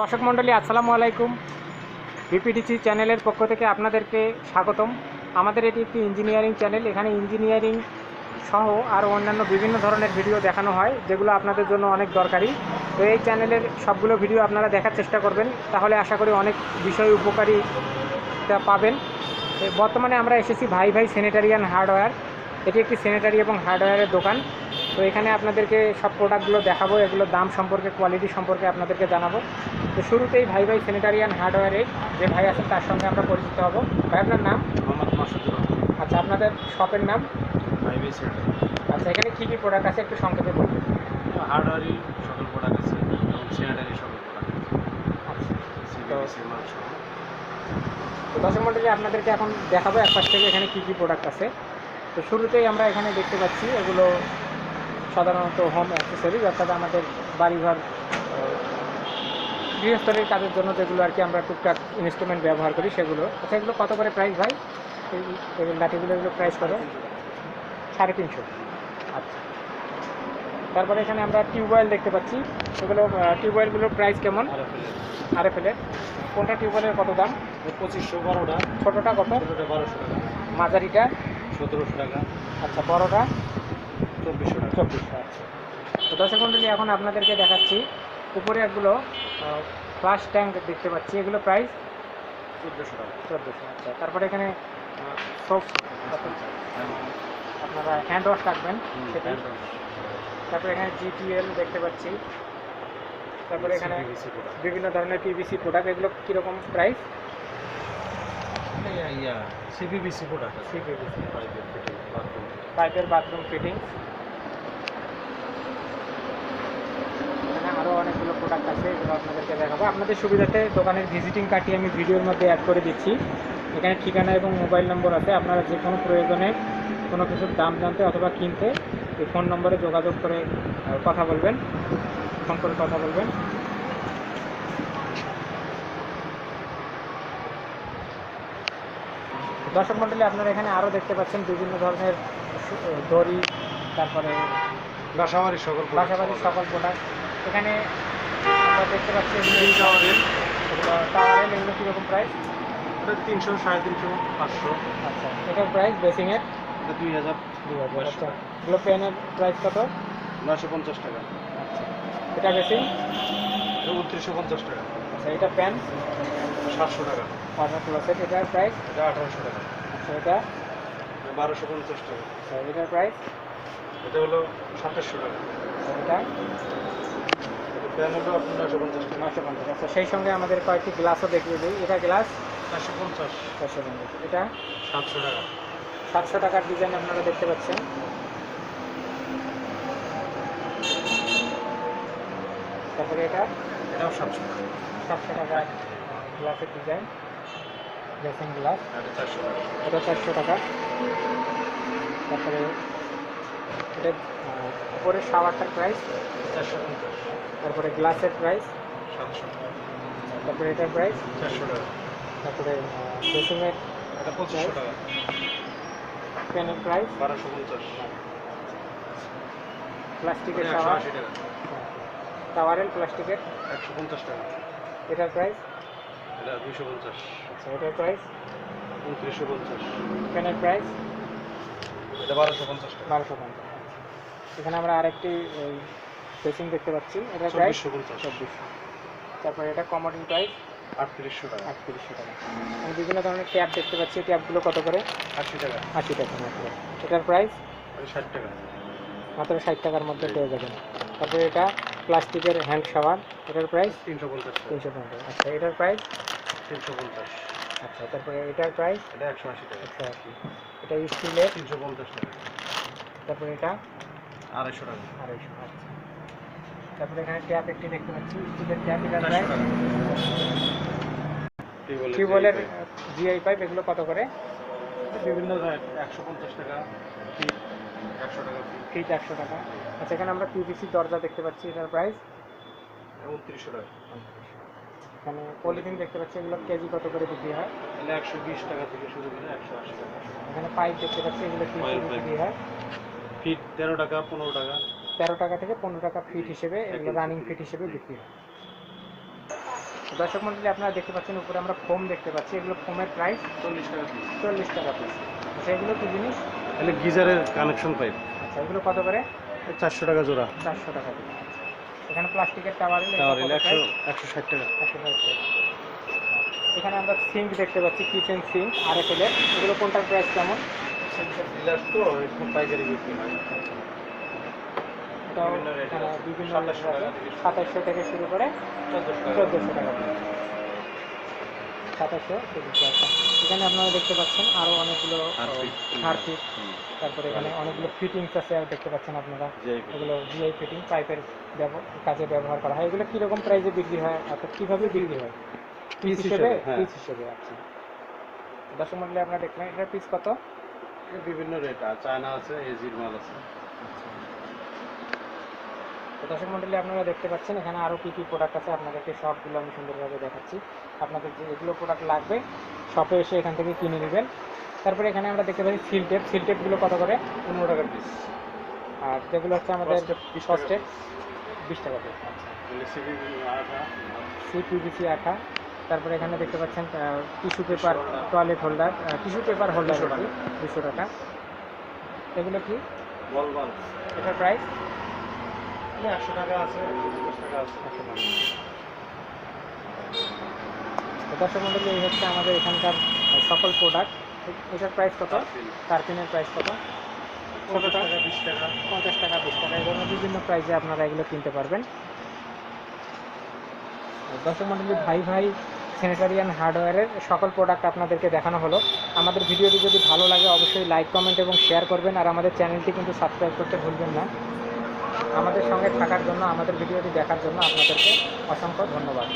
দর্শক মণ্ডলী, আসসালামু আলাইকুম। বিপিডিসি চ্যানেলের পক্ষ থেকে আপনাদেরকে স্বাগতম। আমাদের এটি একটি ইঞ্জিনিয়ারিং চ্যানেল। এখানে ইঞ্জিনিয়ারিং সহ আর অন্যান্য বিভিন্ন ধরনের ভিডিও দেখানো হয়, যেগুলো আপনাদের জন্য অনেক দরকারি। তো এই চ্যানেলের সবগুলো ভিডিও আপনারা দেখার চেষ্টা করবেন। তাহলে আশা করি অনেক বিষয় উপকারিতা পাবেন। বর্তমানে আমরা এসেছি ভাই ভাই স্যানিটারিয়ান হার্ডওয়্যার। এটি একটি স্যানিটারি এবং হার্ডওয়্যারের দোকান। তো এখানে আপনাদেরকে সব প্রোডাক্টগুলো দেখাবো এগুলোর দাম সম্পর্কে কোয়ালিটি সম্পর্কে আপনাদেরকে জানাব। তো শুরুতেই ভাই ভাই স্যানিটারিয়ান হার্ডওয়্যারে যে ভাই আছেন তার সঙ্গে আমরা পরিচিত হব। ভাই আপনার নাম? মোহাম্মদ মাসুদুর আচ্ছা আপনাদের শপের নাম? প্রাইভেট সেন্টার আচ্ছা এখানে কী কী প্রোডাক্ট আছে একটু সংক্ষেপে বলবেন হার্ডওয়ারি সকল প্রোডাক্ট আছে এবং স্যানিটারি সকল প্রোডাক্ট আচ্ছা। তো দর্শক মন্ডলী আপনাদেরকে এখন দেখাবো এক পাশ থেকে এখানে কী কী প্রোডাক্ট আছে। তো শুরুতেই আমরা এখানে দেখতে পাচ্ছি এগুলো সাধারণত হোম অ্যাক্সেসরিজ অর্থাৎ আমাদের বাড়িঘর গৃহস্থলীর কাজের জন্য যেগুলো আর কি আমরা টুকটাক ইনস্ট্রুমেন্ট ব্যবহার করি সেগুলো। আচ্ছা এগুলো কত করে প্রাইস ভাই? এই এই লাঠিগুলো এগুলো প্রাইস কত? সাড়ে তিনশো। আচ্ছা। তারপরে এখানে আমরা টিউবওয়েল দেখতে পাচ্ছি। এগুলো টিউবওয়েলগুলোর প্রাইস কেমন? আর ফেলে। কোনটা টিউবওয়েলের কত দাম? পঁচিশশো বারোটা ছোটোটা কত? ছোটোটা বারোশো টাকা। মাঝারিটা? সতেরোশো টাকা। আচ্ছা বড়টা? চব্বিশশো টাকা চব্বিশটা আচ্ছা তো দর্শক মন্ডলী এখন আপনাদেরকে দেখাচ্ছি উপরে একগুলো ফ্লাশ ট্যাঙ্ক দেখতে পাচ্ছি। এগুলো প্রাইস চোদ্দোশো টাকা। চোদ্দোশো আচ্ছা। তারপরে এখানে সোপ আপনারা হ্যান্ড ওয়াশ রাখবেন সেটা তারপরে এখানে জিটিএল দেখতে পাচ্ছি। তারপরে এখানে বিভিন্ন ধরনের পিভিসি প্রোডাক্ট এগুলো কীরকম প্রাইস সিবিবিসি প্রোডাক্ট সিপিভিসি পাইপের বাথরুম পাইপের বাথরুম ফিটিং এখানে আরও অনেকগুলো প্রোডাক্ট আছে এগুলো আপনাদেরকে দেখাবো। আপনাদের সুবিধাতে দোকানের ভিজিটিং কার্ডটি আমি ভিডিওর মধ্যে অ্যাড করে দিচ্ছি। এখানে ঠিকানা এবং মোবাইল নম্বর আছে। আপনারা যে কোনো প্রয়োজনে কোনো কিছুর দাম জানতে অথবা কিনতে এই ফোন নম্বরে যোগাযোগ করে কথা বলবেন। ফোন করে কথা বলবেন। দর্শক মণ্ডলী আপনারা এখানে আরও দেখতে পাচ্ছেন বিভিন্ন ধরনের দড়ি তারপরে বাসাবাড়ির সকল বাসাবাড়ির সকল প্রোডাক্ট এখানে আমরা দেখতে পাচ্ছি এগুলো টাওয়ারের এগুলো কীরকম প্রাইস তিনশো সাড়ে তিনশো পাঁচশো। আচ্ছা এটার প্রাইস বেসিংয়ের দুই হাজার দুই হাজার পাঁচশো। আচ্ছা। এগুলো পেনের প্রাইস কত? নশো পঞ্চাশ টাকা। আচ্ছা। এটা বেসিং উনত্রিশশো পঞ্চাশ টাকা। আচ্ছা এটা প্যান সাতশো টাকা। ওয়াটার ক্লোসেট এটার প্রাইস এটা আঠারোশো টাকা। আচ্ছা এটা? এটা বারোশো পঞ্চাশ টাকা। আচ্ছা এটার প্রাইস এটা হলো সাতাশশো টাকা। এটা? এটা প্যান হলো আপনার নয়শো পঞ্চাশ টাকা। নশো পঞ্চাশ। আচ্ছা সেই সঙ্গে আমাদের কয়েকটি গ্লাসও দেখিয়ে দিই। এটা গ্লাস চারশো পঞ্চাশ। চারশো পঞ্চাশ। এটা? সাতশো টাকা। সাতশো টাকার ডিজাইন আপনারা দেখতে পাচ্ছেন। তারপরে এটা? এটাও সাতশো টাকা। সাতশো টাকা গ্লাসের ডিজাইন গ্লাস এটা চারশো টাকা। এটা চারশো টাকা। এটা উপরের শাওয়ারটার প্রাইস চারশো পঞ্চাশ। তারপরে গ্লাসের প্রাইস সাতশো। তারপরে এটার প্রাইস চারশো টাকা। তারপরে ড্রেসিংয়ের এটা পঁচিশশো টাকা। পেনের প্রাইস বারোশো পঞ্চাশ। প্লাস্টিকের শাওয়ার আশি টাওয়ারেল প্লাস্টিকের। একশো পঞ্চাশ টাকা। এটার প্রাইস এটা দুশো পঞ্চাশ। আচ্ছা এটার প্রাইস উনত্রিশশো পঞ্চাশ। পেনের প্রাইস এটা বারোশো পঞ্চাশ বারোশো পঞ্চাশ। এখানে আমরা আরেকটি ড্রেসিং দেখতে পাচ্ছি। এটার প্রাইস চব্বিশশো। তারপরে এটা কমোডিং প্রাইস আটত্রিশশো টাকা। আটত্রিশশো টাকা। আমি বিভিন্ন ধরনের ট্যাব দেখতে পাচ্ছি। ট্যাবগুলো কত করে? আশি টাকা। আশি টাকা মাত্র। এটার প্রাইস এটা ষাট টাকা। মাত্র ষাট টাকার মধ্যে পেয়ে যাবেন। তারপরে এটা প্লাস্টিকের হ্যান্ড শাওয়ার এটার প্রাইস তিনশো পঞ্চাশ টাকা। তিনশো পঞ্চাশ। আচ্ছা এটার প্রাইস তিনশো পঞ্চাশ। আচ্ছা তারপরে এটার প্রাইস এটা একশো আশি টাকা। একশো আশি। এটা স্টিলের তিনশো পঞ্চাশ টাকা। তারপরে এটা? আড়াইশো টাকা। আড়াইশো আচ্ছা। তারপরে এখানে ট্যাপ একটি দেখতে পাচ্ছি স্টিলের ট্যাপ টিউবওয়েলের জিআই পাইপ এগুলো কত করে? বিভিন্ন একশো পঞ্চাশ টাকা ফিট একশো টাকা ফিট ফিট একশো টাকা। আচ্ছা এখানে আমরা পিভিসি দরজা দেখতে পাচ্ছি এটার প্রাইস উনত্রিশশো টাকা। এখানে পলিথিন দেখতে পাচ্ছি এগুলো কেজি কত করে বিক্রি হয়? একশো বিশ টাকা থেকে শুরু করে একশো আশি টাকা। এখানে পাইপ দেখতে পাচ্ছি এগুলো কি বিক্রি হয়? ফিট তেরো টাকা পনেরো টাকা। তেরো টাকা থেকে পনেরো টাকা ফিট হিসেবে এগুলো রানিং ফিট হিসেবে বিক্রি হয়। দর্শক মন্ডলী আপনারা দেখতে পাচ্ছেন উপরে আমরা ফোম দেখতে পাচ্ছি। এগুলো ফোমের প্রাইস চল্লিশ টাকা পিস চল্লিশ টাকা পিস আচ্ছা এগুলো কি জিনিস? তাহলে গিজারের কানেকশন পাইপ আচ্ছা এগুলো কত করে? চারশো টাকা জোড়া। চারশো টাকা এখানে প্লাস্টিকের টাওয়ার এলে একশো একশো ষাট টাকা। এখানে আমরা সিঙ্ক দেখতে পাচ্ছি কিচেন সিঙ্ক আর এগুলো কোনটার প্রাইস কেমন? ডিলার তো একটু পাইকারি বিক্রি হয়। বিভিন্ন সাতাশশো। থেকে শুরু। করে চোদ্দোশো টাকা। সাতাশশো চোদ্দোশো এখানে আপনারা দেখতে পাচ্ছেন আরও অনেকগুলো হারপিক। তারপরে এখানে অনেকগুলো ফিটিংস আছে আর দেখতে পাচ্ছেন আপনারা। এগুলো জিআই ফিটিং পাইপের কাজে ব্যবহার করা হয়। এগুলো কীরকম প্রাইসে বিক্রি হয় অর্থাৎ কীভাবে বিক্রি হয়? পিস হিসেবে? হিসেবে, হ্যাঁ। পিস হিসেবে আচ্ছা। দর্শক মন্ডলী আপনারা দেখলেন এটার পিস কত? বিভিন্ন রেট চায়না আছে এজির মাল আছে। দর্শক মন্ডলী আপনারা দেখতে পাচ্ছেন এখানে আরও কী কী প্রোডাক্ট আছে আপনাদেরকে সবগুলো আমি সুন্দরভাবে দেখাচ্ছি। আপনাদের যে এগুলো প্রোডাক্ট লাগবে শপে এসে এখান থেকে কিনে নেবেন। তারপরে এখানে আমরা দেখতে পাচ্ছি সিল টেপ সিল টেপগুলো কত করে? পনেরো টাকার পিস আর যেগুলো হচ্ছে আমাদের Scotch tape 20 বিশ টাকা পিস আচ্ছা সিপিভিসি আঠা। তারপরে এখানে দেখতে পাচ্ছেন tissue paper toilet holder tissue paper holder দুশো টাকা। দুশো টাকা। এগুলো কি? এটার প্রাইস একশো টাকা আছে দর্শক মন্ডলী এই হচ্ছে আমাদের এখানকার সকল প্রোডাক্ট এটার প্রাইস কত? কার্পিনের প্রাইস কত? টাকা বিশ টাকা। পঞ্চাশ টাকা বিশ টাকা। এই ধরনের বিভিন্ন প্রাইসে আপনারা এগুলো কিনতে পারবেন। দর্শক মন্ডলী ভাই ভাই স্যানিটারিয়ান হার্ডওয়্যারের সকল প্রোডাক্ট আপনাদেরকে দেখানো হলো। আমাদের ভিডিওটি যদি ভালো লাগে, অবশ্যই লাইক কমেন্ট এবং শেয়ার করবেন। আর আমাদের চ্যানেলটি কিন্তু সাবস্ক্রাইব করতে ভুলবেন না। আমাদের সঙ্গে থাকার জন্য, আমাদের ভিডিওটি দেখার জন্য আপনাদেরকে অসংখ্য ধন্যবাদ।